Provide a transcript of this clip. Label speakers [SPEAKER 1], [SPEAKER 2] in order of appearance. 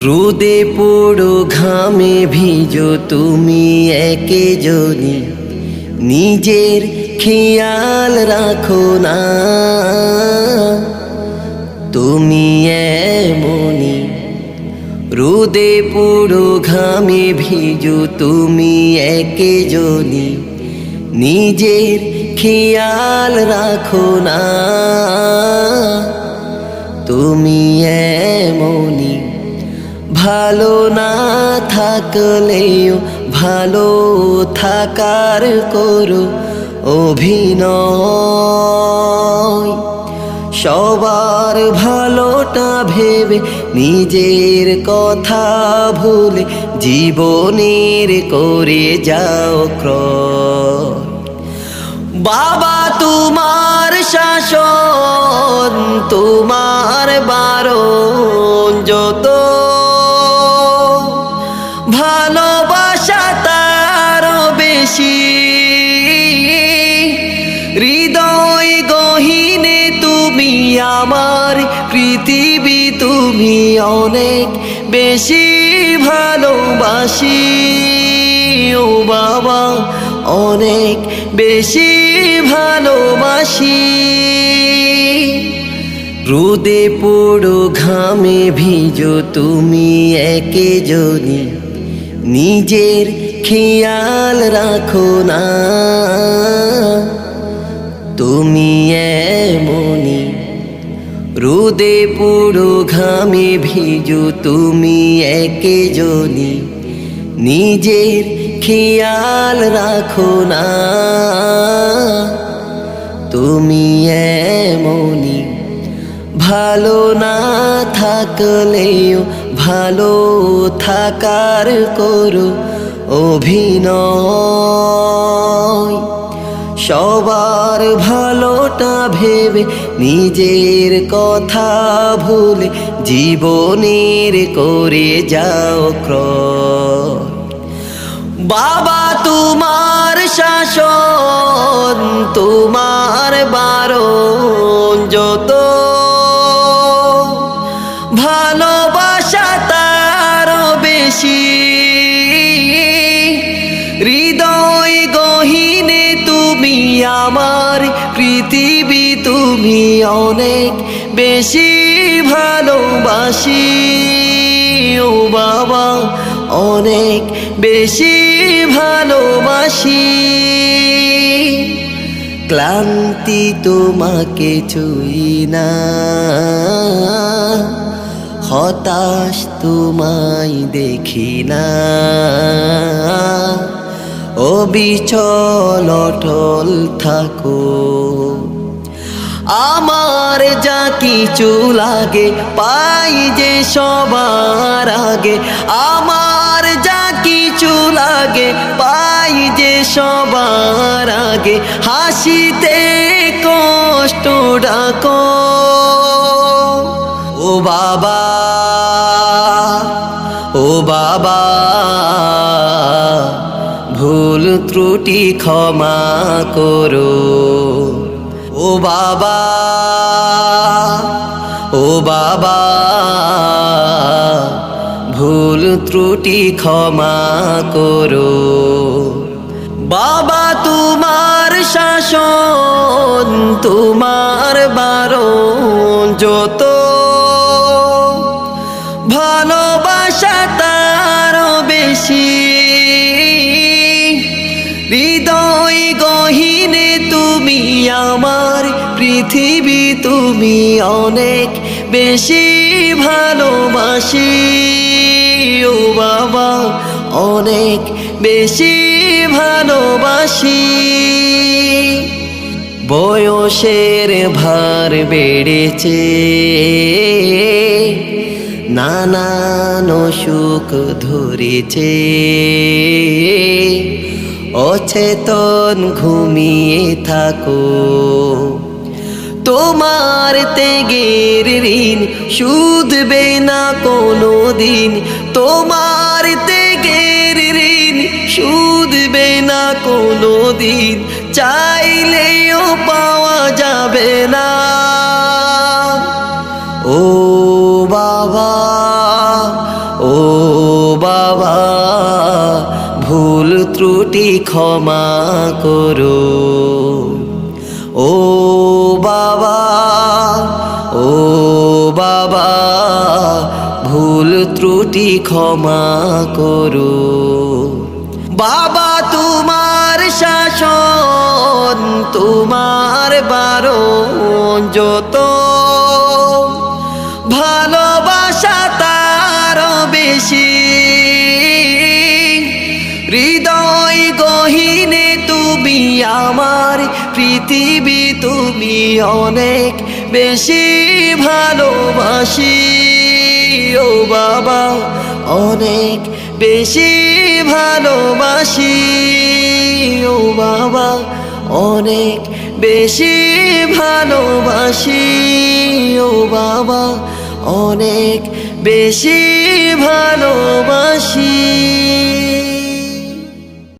[SPEAKER 1] রোদে পোড়ো ঘামে ভিজো তুমি একে জনি নিজের খেয়াল রাখো না। তুমি এমনি রোদে পোড়ো ঘামে ভিজো তুমি একে জনি নিজের খেয়াল রাখো না। তুমি এমনি ভালো না থাকলেও ভালো থাকার করো অভিনয়। সবার ভালোটা ভেবে নিজের কথা ভুলে জীবনের করে যাও ক্রয়। বাবা, তোমার শাসন আমার পৃথিবী তুমি অনেক বেশি ভালোবাসি। ও বাবা, অনেক বেশি ভালোবাসি। রোদে পড়ো ঘামে ভিজো তুমি একে জনি নিজের খেয়াল রাখো না। তুমি এমনি রোদে পুরো ঘামে ভিজো তুমি একে জনি নিজের খেয়াল রাখো না। তুমি এমনি ভালো না থাকলেও ভালো থাকার করো অভিনয়। সবার ভালোটা ভেবে নিজের কথা ভুলে জীবনের করে যাও ক্রয়। বাবা, তোমার শাসন, তোমার বারণ যত ভালোবাসা পৃথিবী তুমি অনেক বেশি ভালোবাসি। ও বাবা, অনেক বেশি ভালোবাসি। ক্লান্তি তোমাকে ছুই না। হতাশ তোমায় দেখি না। অবিচল, অটল থাকো। আমার যা কিছু লাগে, পাই যে সবার আগে। আমার যা কিছু লাগে, পাই যে সবার আগে। হাসিতে কষ্ট ডাকো, ও বাবা ও বাবা। ভুল ত্রুটি ক্ষমা করো। ও বাবা ও বাবা, ভুল ত্রুটি ক্ষমা করো। বাবা, তোমার শাসন, তোমার বারণ যত ভালোবাসা তার বেশি। তুমি অনেক বেশি ভালোবাসি। ও বাবা, অনেক বেশি ভালোবাসি। বয়সের ভার বেড়েছে। নানান সুখ ধরেছে। অচেতন ঘুমিয়ে থাকো। তোমার তেগের ঋণ শুধবে না কোনো দিন তোমার তেগের ঋণ শুধবে না কোনো দিন চাইলেও পাওয়া যাবে না। ও বাবা ও বাবা, ভুল ত্রুটি ক্ষমা করো। ত্রুটি ক্ষমা করো। বাবা, তোমার শাসন, তোমার বারণ যত ভালোবাসা তার বেশি। হৃদয় গহিনে তুমি আমার, পৃথিবী তুমি অনেক বেশি ভালোবাসি। বাবা অনেক বেশি ভালোবাসি। ও বাবা অনেক বেশি ভালোবাসি। ও বাবা অনেক বেশি ভালোবাসি।